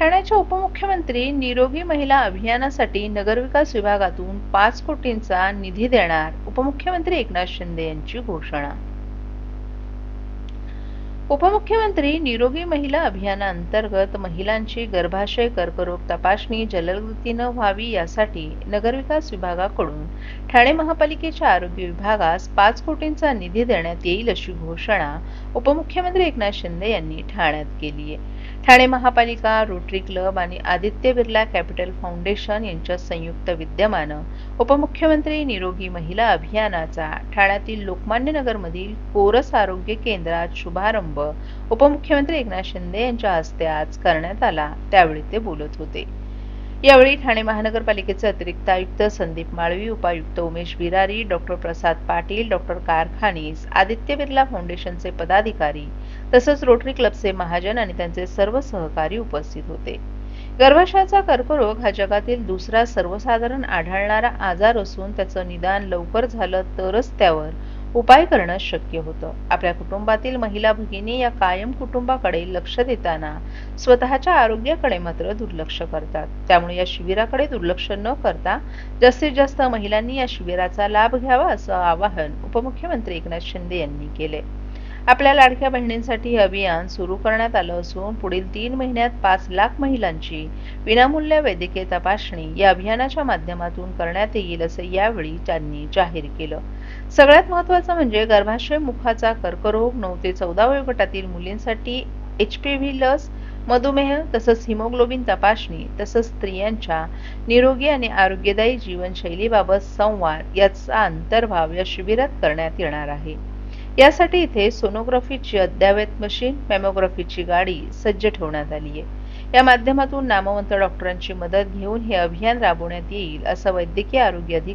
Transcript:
ठाण्याच्या उपमुख्यमंत्री निरोगी महिला अभियानासाठी नगरविकास विभागातून पाच कोटींचा निधी देणार उपमुख्यमंत्री एकनाथ शिंदे यांची घोषणा. उपमुख्यमंत्री निरोगी महिला अभियानाअंतर्गत महिलांची गर्भाशय कर्करोग तपासणी जलदगतीनं व्हावी यासाठी नगरविकास विभागाकडून ठाणे महापालिकेच्या आरोग्य विभागास पाच कोटींचा निधी देण्यात येईल अशी घोषणा उपमुख्यमंत्री एकनाथ शिंदे यांनी ठाण्यात केली आहे. ठाणे महापालिका रोटरी क्लब आणि आदित्य बिर्ला कॅपिटल फाउंडेशन यांच्या संयुक्त विद्यमानं उपमुख्यमंत्री निरोगी महिला अभियानाचा ठाण्यातील लोकमान्य नगरमधील कोरस आरोग्य केंद्रात शुभारंभ उपमुख्यमंत्री एकनाथ शिंदे यांच्या हस्ते आज करण्यात आला. त्यावेळी ते बोलत होते. यावेळी ठाणे महानगरपालिकेचे अतिरिक्त आयुक्त संदीप माळवी उपायुक्त उमेश बिरारी डॉक्टर प्रसाद पाटील डॉक्टर कारखानीस आदित्य बिर्ला फाउंडेशनचे पदाधिकारी तसंच रोटरी क्लबचे महाजन आणि त्यांचे सर्व सहकारी उपस्थित होते. गर्भाशयाचा कर्करोग हा जगातील दुसरा सर्वसाधारण आढळणारा आजार असून त्याचं निदान लवकर झालं तरच त्यावर उपाय करणं शक्य होतं. आपल्या कुटुंबातील महिला भगिनी या कायम कुटुंबाकडे लक्ष देताना स्वतःच्या आरोग्याकडे मात्र दुर्लक्ष करतात. त्यामुळे या शिबिराकडे दुर्लक्ष न करता जास्तीत जास्त महिलांनी या शिबिराचा लाभ घ्यावा असं आवाहन उपमुख्यमंत्री एकनाथ शिंदे यांनी केले आपल्या लाडक्या बहिणींसाठी हे अभियान सुरू करण्यात आलं असून पुढील तीन महिन्यात पाच लाख महिलांची विनामूल्य वैद्यकीय तपासणी या अभियानाच्या माध्यमातून करण्यात येईल असं यावेळी त्यांनी जाहीर केलं. सगळ्यात महत्वाचं म्हणजे गर्भाशय मुखाचा कर्करोग नऊ ते चौदा वयोगटातील मुलींसाठी एच पी व्ही लस मधुमेह तसंच हिमोग्लोबिन तपासणी तसंच स्त्रियांच्या निरोगी आणि आरोग्यदायी जीवनशैलीबाबत संवाद याचा अंतर्भाव या शिबिरात करण्यात येणार आहे. यासाठी इथे सोनोग्राफीची अद्ययावत मशीन मॅमोग्राफीची गाडी सज्ज ठेवण्यात आली आहे. या माध्यमातून नामवंत डॉक्टरांची मदत घेऊन हे अभियान राबवण्यात येईल असं वैद्यकीय आरोग्य अधिकारी